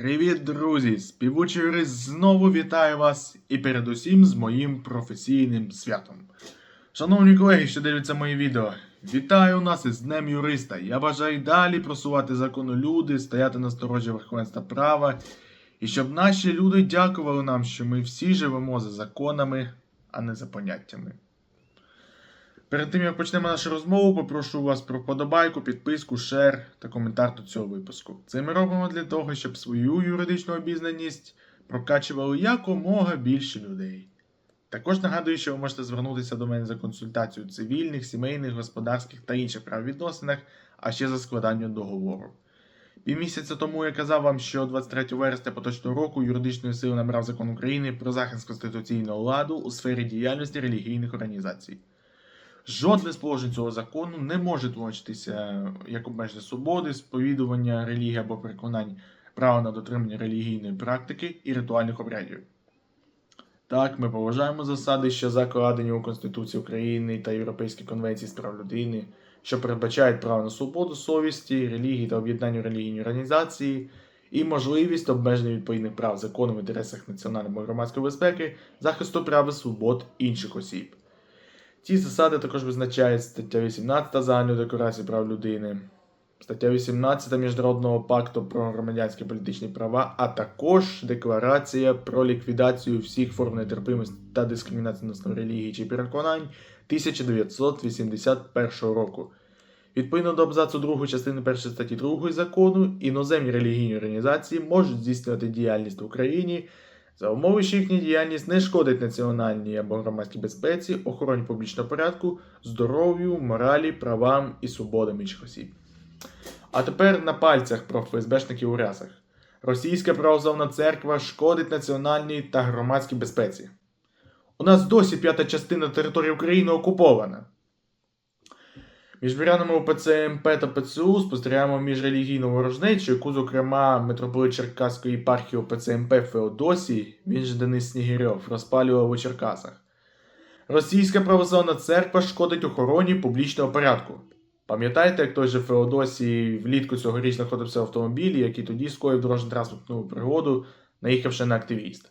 Привіт, друзі! Співучий юрист знову вітаю вас і передусім з моїм професійним святом. Шановні колеги, що дивляться мої відео, вітаю нас із Днем Юриста. Я бажаю далі просувати закону люди, стояти на сторожі верховенства права, і щоб наші люди дякували нам, що ми всі живемо за законами, а не за поняттями. Перед тим як почнемо нашу розмову, попрошу вас про вподобайку, підписку, шер та коментар до цього випуску. Це ми робимо для того, щоб свою юридичну обізнаність прокачували якомога більше людей. Також нагадую, що ви можете звернутися до мене за консультацією цивільних, сімейних, господарських та інших правовідносинах, а ще за складанням договору. Півмісяця тому я казав вам, що 23 вересня поточного року юридичної сили набрав закон України про захист конституційного ладу у сфері діяльності релігійних організацій. Жодне з положень цього закону не може тлумачитися як обмеження свободи, сповідування релігії або переконань права на дотримання релігійної практики і ритуальних обрядів. Так, ми поважаємо засади, що закладені у Конституції України та Європейській конвенції з прав людини, що передбачають право на свободу совісті, релігії та об'єднання в релігійні організації, і можливість обмеження відповідних прав законом в інтересах національної громадської безпеки, захисту прав і свобод інших осіб. Ці засади також визначають стаття 18 Загальної декларації прав людини, стаття 18 Міжнародного пакту про громадянські політичні права, а також Декларація про ліквідацію всіх форм нетерпимості та дискримінації на основі релігії чи переконань 1981 року. Відповідно до абзацу 2 частини 1 статті 2 закону, іноземні релігійні організації можуть здійснювати діяльність в Україні за умови, що їхня діяльність не шкодить національній або громадській безпеці, охороні публічного порядку, здоров'ю, моралі, правам і свободам інших осіб. А тепер на пальцях про ФСБшників у рясах. Російська православна церква шкодить національній та громадській безпеці. У нас досі п'ята частина території України окупована. Між вірянами УПЦ МП та ПЦУ спостерігаємо міжрелігійну ворожнечу, яку, зокрема, митрополит Черкаської єпархії УПЦ МП Феодосій, він же Денис Снігирьов, розпалював у Черкасах. Російська православна церква шкодить охороні публічного порядку. Пам'ятаєте, як той же Феодосій влітку цьогоріч знаходився в автомобілі, який тоді скоїв дорожньо-транспортну пригоду, наїхавши на активіста?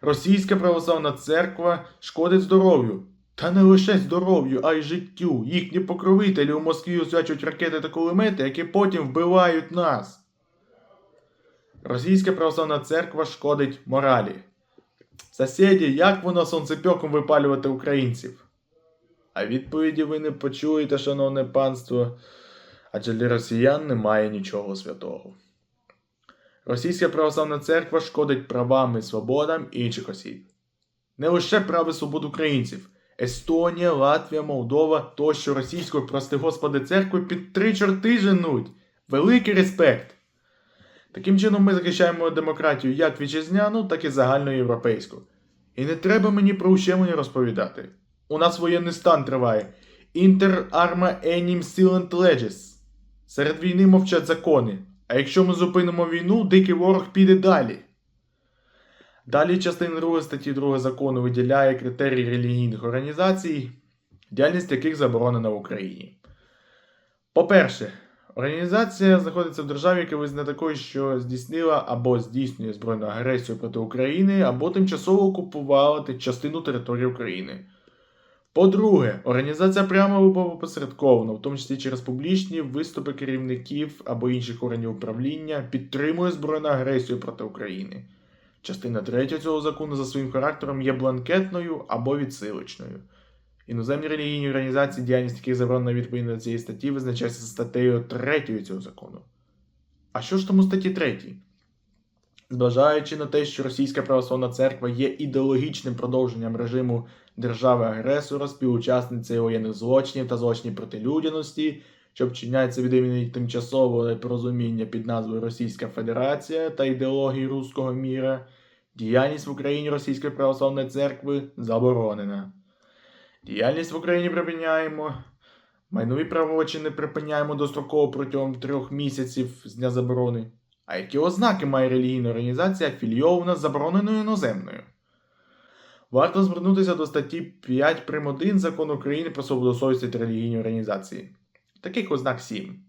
Російська православна церква шкодить здоров'ю. Та не лише здоров'ю, а й життю. Їхні покровителі у Москві освячують ракети та кулемети, які потім вбивають нас. Російська православна церква шкодить моралі. Сусіді, як воно сонцепьоком випалювати українців? А відповіді ви не почуєте, шановне панство, адже для росіян немає нічого святого. Російська православна церква шкодить правам і свободам інших осіб. Не лише прав і свобод українців. Естонія, Латвія, Молдова тощо російською, прости господи, церкви під три чорти женуть. Великий респект. Таким чином ми захищаємо демократію як вітчизняну, так і загальноєвропейську. І не треба мені про ущемлення розповідати. У нас воєнний стан триває. Inter arma enim silent leges. Серед війни мовчать закони. А якщо ми зупинимо війну, дикий ворог піде далі. Далі частина 2 статті 2 закону виділяє критерії релігійних організацій, діяльність яких заборонена в Україні. По-перше, організація знаходиться в державі, яка визнана такою, що здійснила або здійснює збройну агресію проти України, або тимчасово окупувала частину території України. По-друге, організація прямо або опосередковано, в тому числі через публічні виступи керівників або інших органів управління, підтримує збройну агресію проти України. Частина 3 цього закону за своїм характером є бланкетною або відсилочною. Іноземні релігійні організації, діяльність яких заборонена відповідно до цієї статті, визначається статтею 3 цього закону. А що ж тому статті 3? Зважаючи на те, що Російська православна церква є ідеологічним продовженням режиму держави-агресора, співучасницею воєнних злочинів та злочинів проти людяності, що вчиняється від імені тимчасового непорозуміння під назвою Російська Федерація та ідеології руського міра, діяльність в Україні Російської православної церкви заборонена. Діяльність в Україні припиняємо. Майнові правочини припиняємо достроково протягом трьох місяців з дня заборони. А які ознаки має релігійна організація, афілійована забороненою іноземною? Варто звернутися до статті 5 прим. 1 закону України про свободу совісті та релігійні організації. Таких ознак 7.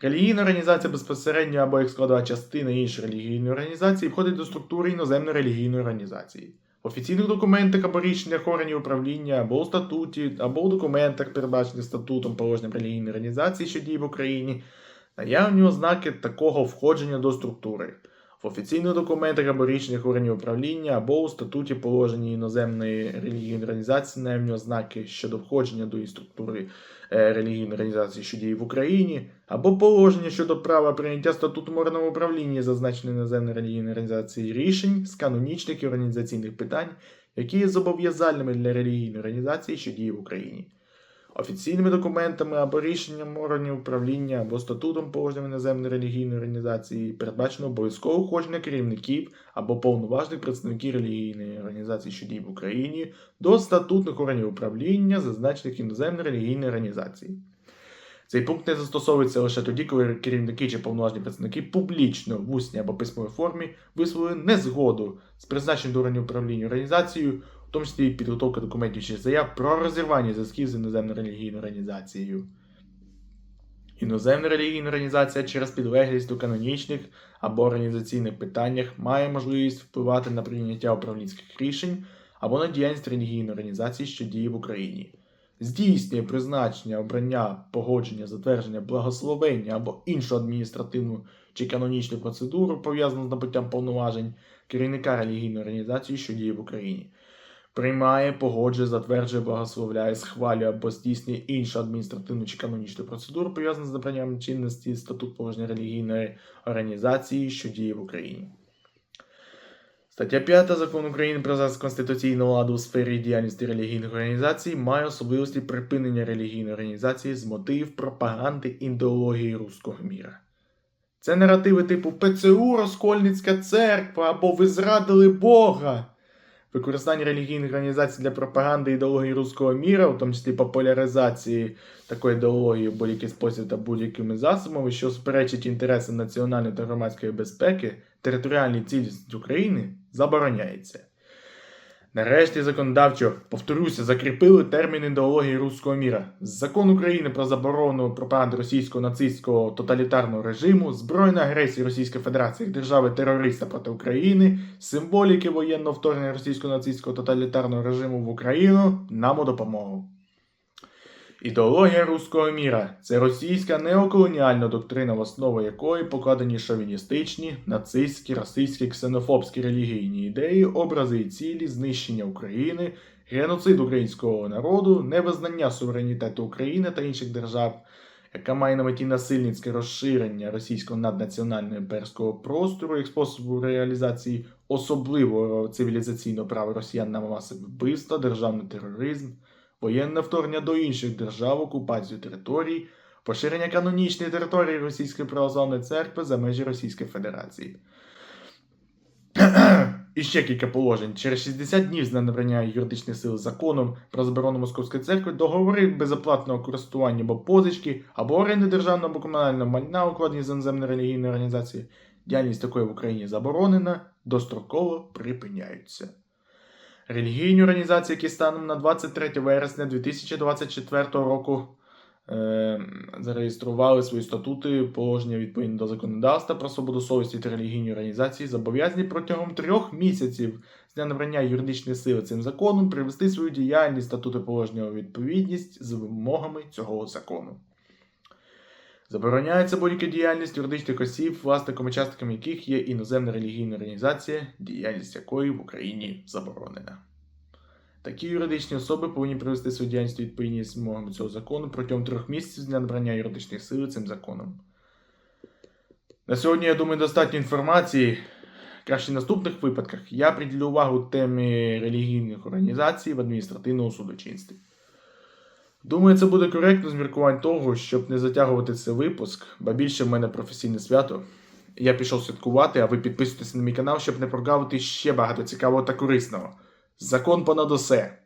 Релігійна організація безпосередньо або як складова частина іншої релігійної організації входить до структури іноземної релігійної організації. В офіційних документах або рішеннях органів управління, або у статуті, або у документах, передбачених статутом положенням релігійної організації, що діє в Україні, наявні ознаки такого входження до структури. В офіційних документах або рішеннях органів управління, або у статуті положення іноземної релігійної організації наявні ознаки щодо входження до структури е, релігійної організації, що діє в Україні, або положення щодо права прийняття статуту морного управління зазначеної іноземної релігійної організації рішень з канонічних і організаційних питань, які є зобов'язальними для релігійної організації, що діє в Україні. Офіційними документами або рішенням органів управління або статутом положенням іноземної релігійної організації передбачено обов'язкове входження керівників або повноважних представників релігійної організації, що діє в Україні, до статутних органів управління, зазначених іноземної релігійної організації. Цей пункт не застосовується лише тоді, коли керівники чи повноважні представники публічно в усній або письмовій формі висловили незгоду з призначенням до органів управління організацією, в тому числі і підготовка документів чи заяв про розірвання зв'язків з іноземною релігійною організацією. Іноземна релігійна організація через підлеглість до канонічних або організаційних питаннях має можливість впливати на прийняття управлінських рішень або на діяльність релігійної організації, що діє в Україні. Здійснює призначення, обрання, погодження, затвердження, благословення або іншу адміністративну чи канонічну процедуру, пов'язану з набуттям повноважень керівника релігійної організації, що діє в Україні. Приймає, погоджує, затверджує, благословляє, схвалює або здійснює іншу адміністративну чи канонічну процедуру, пов'язану з набранням чинності статут положення релігійної організації, що діє в Україні. Стаття 5 Закону України про захист конституційного ладу у сфері діяльності релігійних організацій має особливості припинення релігійної організації з мотивів пропаганди ідеології руського міра. Це наративи типу ПЦУ, Розкольницька церква або Ви зрадили Бога. Використання релігійних організацій для пропаганди ідеології руського міра, в тому числі популяризації такої ідеології в будь-який спосіб та будь-якими засобами, що суперечить інтересам національної та громадської безпеки, територіальній цілісності України, забороняється. Нарешті законодавчо, повторюся, закріпили термін ідеології руського міра. Закон України про заборону пропаганди російського нацистського тоталітарного режиму, збройної агресії Російської Федерації як держави-терориста проти України, символіки воєнного вторгнення російського нацистського тоталітарного режиму в Україну нам у допомогу. Ідеологія руського міра це російська неоколоніальна доктрина, в основу якої покладені шовіністичні, нацистські, расистські, ксенофобські релігійні ідеї, образи і цілі, знищення України, геноцид українського народу, невизнання суверенітету України та інших держав, яка має на меті насильницьке розширення російського наднаціонального імперського простору як способу реалізації особливого цивілізаційного права росіян на масове вбивства, державний тероризм воєнне вторгнення до інших держав, окупацію територій, поширення канонічної території Російської православної церкви за межі Російської Федерації. І ще кілька положень. Через 60 днів з набрання юридичної сили законом про заборону Московської церкви договори безоплатного користування або позички, або оренди державного або комунального майна, укладені з іноземної релігійної організації, діяльність такої в Україні заборонена, достроково припиняються. Релігійні організації, які станом на 23 вересня 2024 року е, зареєстрували свої статути, положення відповідно до законодавства про свободу совісті та релігійні організації, зобов'язані протягом трьох місяців з дня набрання юридичної сили цим законом привести свою діяльність статути положення у відповідність з вимогами цього закону. Забороняється будь-яка діяльність юридичних осіб, власниками учасниками яких є іноземна релігійна організація, діяльність якої в Україні заборонена. Такі юридичні особи повинні привести свою діяльність у відповідність цього закону протягом трьох місяців з дня набрання юридичної сили цим законом. На сьогодні, я думаю, достатньо інформації. Краще в наступних випадках я приділю увагу темі релігійних організацій в адміністративному судочинстві. Думаю, це буде коректно з міркувань того, щоб не затягувати цей випуск, бо більше в мене професійне свято. Я пішов святкувати, а ви підписуйтесь на мій канал, щоб не прогавити ще багато цікавого та корисного. Закон понад усе.